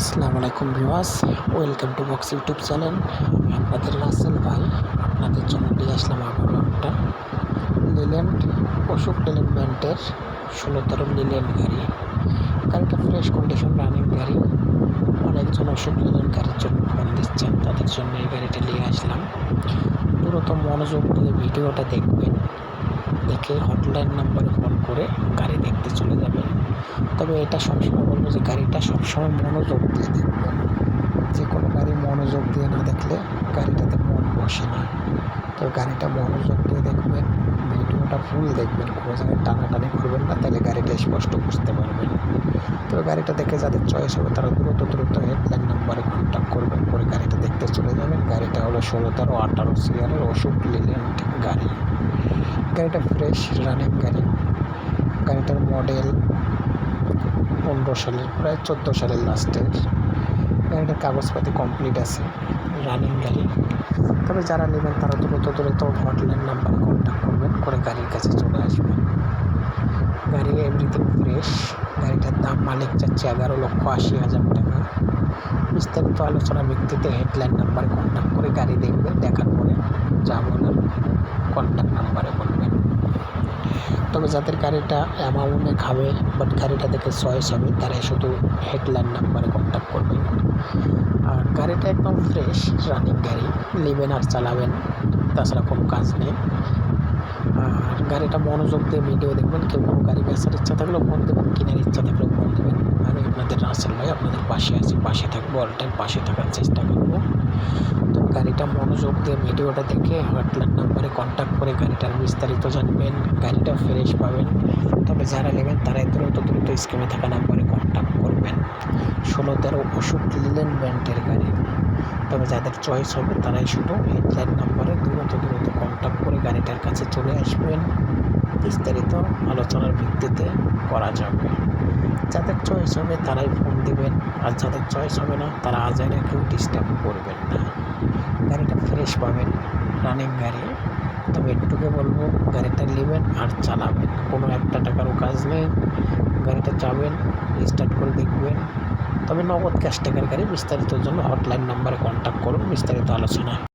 আসসালামু আলাইকুম viewers, welcome to box YouTube channel. আমি আপনাদের রাসেল ভাই, আপনাদের জন্য নিয়ে আসলাম আবারও একটা লিল্যান্ড অশোক লিল্যান্ড ব্যান্ডের ষোলো তেরো লিল্যান্ড গাড়ি। গাড়িটা ফ্রেশ কন্ডিশন রানিং গাড়ি। অনেকজন অশোক লিল্যান্ড গাড়ির জন্য ফোন দিচ্ছেন, তাদের জন্য এই গাড়িটা নিয়ে আসলাম। দ্রুত মনোযোগ দিয়ে ভিডিওটা দেখবেন। দেখে হটলাইন নাম্বারে ফোন করে গাড়ি দেখতে চলে যাবেন তবে এটা সবসময় বলব যে গাড়িটা সবসময় মনোযোগ দিয়ে দেখবেন। যে কোনো গাড়ি মনোযোগ দিয়ে না দেখলে গাড়িটাতে মন বসে না। তো গাড়িটা মনোযোগ দিয়ে দেখবেন, ভিডিওটা ফুল দেখবেন, কোনো জায়গায় টানাটানি করবেন না, তাহলে গাড়িটা স্পষ্ট বুঝতে পারবেন। তো গাড়িটা দেখে যাদের চয়েস হবে তারা দ্রুত দ্রুত হেডলাইন নাম্বারে কন্ট্যাক্ট করবেন, করে গাড়িটা দেখতে চলে যাবেন। গাড়িটা হলো ষোলো তেরো আঠারো সিরিয়ালের অশোক লিল্যান্ড গাড়ি। গাড়িটা ফ্রেশ রানিং গাড়ি। গাড়িটার মডেল পনেরো সালের প্রায় চোদ্দ সালের লাস্টের গাড়িটার কাগজপাতি কমপ্লিট আছে রানিং গাড়ি। তবে যারা নেবেন তারা দ্রুত দ্রুত হটলাইন নাম্বারে কন্ট্যাক্ট করবেন, করে গাড়ির কাছে চলে আসবেন। গাড়ি এভরিথিং ফ্রেশ গাড়িটার দাম মালিক চাচ্ছে এগারো লক্ষ আশি হাজার টাকা। বিস্তারিত আলোচনা ভিত্তিতে হেডলাইন নাম্বারে কন্ট্যাক্ট করে গাড়ি দেখবেন দেখার পরে যা বলার কন্ট্যাক্ট নাম্বারে তবে যাদের গাড়িটা অ্যামাউন্টে খাবে বাট গাড়িটা দেখে চয়েস হবে, তারাই শুধু হেডলাইন নাম্বারে কন্ট্যাক্ট করবেন আর গাড়িটা একদম ফ্রেশ রানিং গাড়ি নেবেন আর চালাবেন, তাছাড়া কোনো কাজ নেই। আর গাড়িটা মনোযোগ দিয়ে ভিডিও দেখবেন, কেউ কোনো গাড়ি বেচার ইচ্ছা থাকলেও ফোন দেবেন, কেনার ইচ্ছা থাকলেও ফোন দেবেন। আমি আপনাদের রাসেল ভাই আপনাদের পাশে আছি, পাশে থাকব অল টাইম পাশে থাকার চেষ্টা করব। তো গাড়িটা মনোযোগ দিয়ে ভিডিওটা দেখে হটলাইন নাম্বারে কন্ট্যাক্ট করে গাড়িটার বিস্তারিত জানবেন, গাড়িটা ফ্রেশ পাবেন। তবে যারা নেবেন তারাই দ্রুত দ্রুত স্কিমে থাকা নাম্বারে কন্ট্যাক্ট করবেন। ষোলো তেরো ওষুধ লিলেন ব্যান্ডের গাড়ি। তবে যাদের চয়েস হবে তারাই শুধু হেডলাইন নাম্বারে দ্রুত দ্রুত কন্ট্যাক্ট করে গাড়িটার কাছে চলে আসবেন। বিস্তারিত আলোচনার ভিত্তিতে করা যাবে। যাদের চয়েস হবে তারাই ফোন দিবেন, আর যাদের চয়েস হবে না, তারা আজারে কেউ ডিস্টার্ব করবেন না। গাড়িটা ফ্রেশ পাবেন রানিং গাড়ি। তবে একটুকে বলব, গাড়িটা নেবেন আর চালাবেন। কোনো একটা টাকারও কাজ নেই। গাড়িটা যাবেন স্টার্ট করে দেখবেন। তবে নগদ ক্যাশ টাকার গাড়ি বিস্তারিতর জন্য হটলাইন নাম্বারে কন্ট্যাক্ট করুন বিস্তারিত আলোচনা